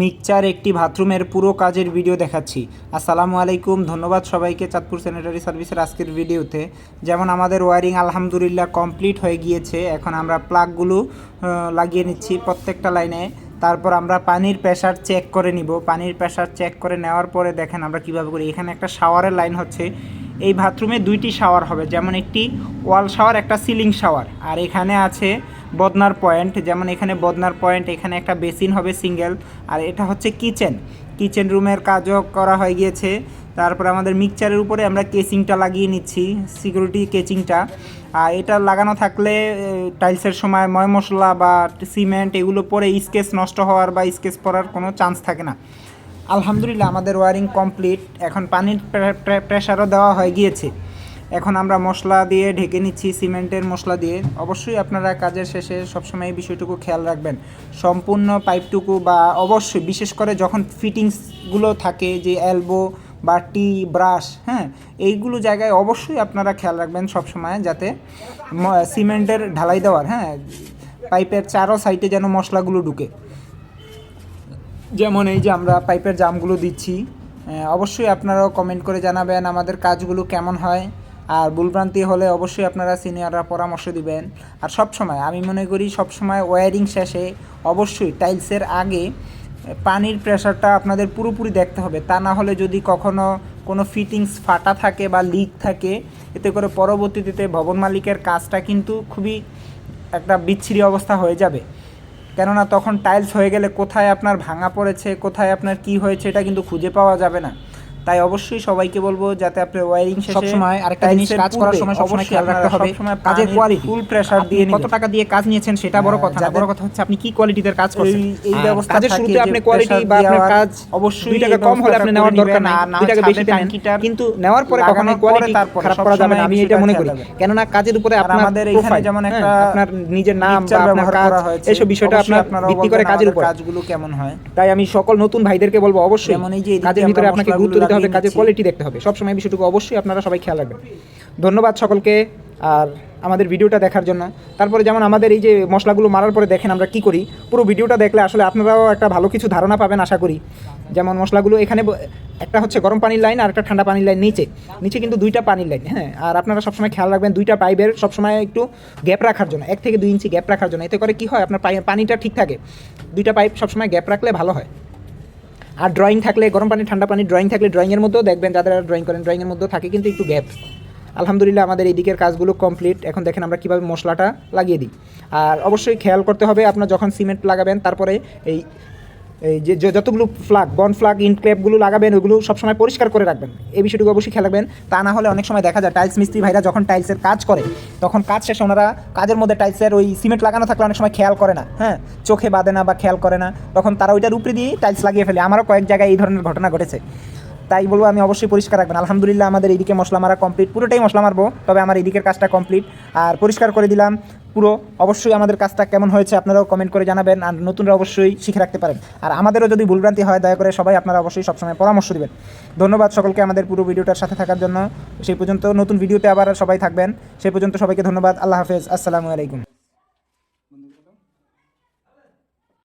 Mixture একটি বাথরুমের পুরো কাজের ভিডিও দেখাচ্ছি। আসসালামু আলাইকুম, ধন্যবাদ সবাইকে চাঁদপুর স্যানিটারি সার্ভিসের আজকের ভিডিওতে যেমন আমাদের ওয়ারিং আলহামদুলিল্লাহ কমপ্লিট হয়ে গিয়েছে, এখন আমরা প্লাগগুলো লাগিয়ে নিচ্ছি প্রত্যেকটা লাইনে তারপর আমরা পানির প্রেশার চেক করে নিব। পানির প্রেশার চেক করে নেওয়ার পরে দেখেন আমরা কীভাবে করি। এখানে একটা শাওয়ারের লাইন হচ্ছে। এই বাথরুমে দুইটি শাওয়ার হবে। যেমন একটি ওয়াল শাওয়ার একটা সিলিং শাওয়ার আর এখানে আছে বদনার পয়েন্ট, যেমন এখানে বদনার পয়েন্ট, এখানে একটা বেসিন হবে সিঙ্গেল, আর এটা হচ্ছে কিচেন। কিচেন রুমের কাজও করা হয়ে গিয়েছে। তারপরে আমাদের মিক্সচারের উপরে আমরা কেচিংটা লাগিয়ে নিচ্ছি, সিকিউরিটি কেচিংটা আর এটা লাগানো থাকলে টাইলসের সময় ময় মশলা বা সিমেন্ট এগুলো পরে স্কেচ নষ্ট হওয়ার বা স্কেচ পড়ার কোনো চান্স থাকে না। আলহামদুলিল্লাহ আমাদের ওয়ারিং কমপ্লিট। এখন পানির প্রেশারও দেওয়া হয়ে গিয়েছে। এখন আমরা মশলা দিয়ে ঢেকে নিচ্ছি, সিমেন্টের মশলা দিয়ে। অবশ্যই আপনারা কাজের শেষে সবসময় এই বিষয়টুকু খেয়াল রাখবেন। সম্পূর্ণ পাইপটুকু বা অবশ্যই, বিশেষ করে যখন ফিটিংসগুলো থাকে, যে অ্যালবো বা টি ব্রাশ হ্যাঁ এইগুলো জায়গায় অবশ্যই আপনারা খেয়াল রাখবেন সবসময় যাতে সিমেন্টের ঢালাই দেওয়ার হ্যাঁ পাইপের চারো সাইডে যেন মশলাগুলো ঢুকে। যেমন এই যে আমরা পাইপের জামগুলো দিচ্ছি অবশ্যই আপনারাও কমেন্ট করে জানাবেন আমাদের কাজগুলো কেমন হয়। আর ভুলভ্রান্তি হলে অবশ্যই আপনারা সিনিয়ররা পরামর্শ দিবেন। আর সব সময় আমি মনে করি সব সময় ওয়্যারিং শেষে অবশ্যই টাইলসের আগে পানির প্রেশারটা আপনাদের পুরোপুরি দেখতে হবে। তা না হলে যদি কখনো কোনো ফিটিংস ফাটা থাকে বা লিক থাকে, এতে করে পরবর্তীতে ভবন মালিকের কাজটা কিন্তু খুবই একটা বিচ্ছিরি অবস্থা হয়ে যাবে। কেননা তখন টাইলস হয়ে গেলে কোথায় আপনার ভাঙা পড়েছে, কোথায় আপনার কি হয়েছে, এটা কিন্তু খুঁজে পাওয়া যাবে না। তাই অবশ্যই সবাইকে বলব যাতে আপনি ওয়্যারিং শেষে সবসময় আরেকটা জিনিস কাজ করার সময় সবসময় খেয়াল রাখতে হবে। কাজের কোয়ালিটি ফুল প্রেসার দিয়ে কত টাকা দিয়ে কাজ নিয়েছেন সেটা বড় হ্যাঁ, কথা না। বড় কথা হচ্ছে আপনি কি কোয়ালিটিতে কাজ করছেন? এই- এই ব্যবস্থা কাজের শুরুতে আপনি কোয়ালিটি বা আপনার কাজ অবশ্যই দুই এই টাকা কম হলে আপনি নেওয়ার দরকার না দুই টাকা বেশি দেন। কিন্তু নেওয়ার পরে কখনো কোয়ালিটি খারাপ করা যাবে না। আমি এটা মনে করি। কেননা কাজের উপরে আপনার আমাদের এখানে যেমন হ্যাঁ, একটা আপনার নিজের নাম বা আপনার কাজ। এসব বিষয়টা আপনার ভিত্তি করে কাজের উপর। কাজগুলো কেমন হয়। তাই আমি সকল নতুন ভাইদেরকে বলব অবশ্যই। যেমন এই যে কাজের ভিতরে আপনাকে গুরুত্ব দিতে হবে কাজের কোয়ালিটি দেখতে হবে। সবসময় বিষয়টুকু অবশ্যই আপনারা সবাই খেয়াল রাখবেন। ধন্যবাদ সকলকে আর আমাদের ভিডিওটা দেখার জন্য। তারপরে যেমন আমাদের এই যে মশলাগুলো মারার পরে দেখেন আমরা কি করি। পুরো ভিডিওটা দেখলে আসলে আপনারাও একটা ভালো কিছু ধারণা পাবেন আশা করি। যেমন মশলাগুলো এখানে একটা হচ্ছে গরম পানির লাইন আর একটা ঠান্ডা পানির লাইন নিচে। নিচে কিন্তু দুইটা পানির লাইন হ্যাঁ? আর আপনারা সবসময় খেয়াল রাখবেন দুইটা পাইপের সবসময় একটু গ্যাপ রাখার জন্য এক থেকে দুই ইঞ্চি গ্যাপ রাখার জন্য। এতে করে কি হয়? আপনার পানিটা ঠিক থাকে। দুইটা পাইপ সবসময় গ্যাপ রাখলে ভালো হয়। আর ড্রয়িং থাকলে, গরম পানি, ঠান্ডা পানি ড্রয়িং থাকলে ড্রয়িংয়ের মধ্যেও দেখবেন যারা ড্রয়িং করেন ড্রয়িংয়ের মধ্যেও থাকে কিন্তু একটু গ্যাপ আলহামদুলিল্লাহ আমাদের এই দিকের কাজগুলো কমপ্লিট এখন দেখেন আমরা কীভাবে মশলাটা লাগিয়ে দিই। আর অবশ্যই খেয়াল করতে হবে, আপনার যখন সিমেন্ট লাগাবেন, তারপরে এই এই যে যতগুলো ফ্লাগ বন ফ্লাগ ইনক্লেপগুলো লাগাবেন, ওগুলো সবসময় পরিষ্কার করে রাখবেন। এই বিষয়টুকু অবশ্যই খেয়াল রাখবেন। তা না হলে অনেক সময় দেখা যায় টাইলস মিস্ত্রি ভাইরা যখন টাইলসের কাজ করে, তখন কাজ শেষে ওনারা কাজের মধ্যে টাইলসের ওই সিমেন্ট লাগানো থাকলে অনেক সময় খেয়াল করে না হ্যাঁ? চোখে বাঁধে না বা খেয়াল করে না। তখন তারা ওইটার উপরে দিয়েই টাইলস লাগিয়ে ফেলে। আমারও কয়েক জায়গায় এই ধরনের ঘটনা ঘটেছে। তাই বলব আমি অবশ্যই পরিষ্কার রাখবেন। আলহামদুলিল্লাহ আমাদের এইদিকে মশলা মারা কমপ্লিট পুরোটাই মশলা মারবো, তবে আমার এইদিকের কাজটা কমপ্লিট আর পরিষ্কার করে দিলাম। পুরো। অবশ্যই আমাদের কাজটা কেমন হয়েছে আপনারাও কমেন্ট করে জানাবেন আর নতুনরা অবশ্যই শিখে রাখতে পারেন। আর আমাদেরও যদি ভুলভ্রান্তি হয়, দয়া করে সবাই আপনারা অবশ্যই সবসময় পরামর্শ দেবেন। ধন্যবাদ সকলকে আমাদের পুরো ভিডিওটার সাথে থাকার জন্য। সেই পর্যন্ত নতুন ভিডিওতে আবার সবাই থাকবেন। সেই পর্যন্ত সবাইকে ধন্যবাদ। আল্লাহ হাফেজ। আসসালামু আলাইকুম।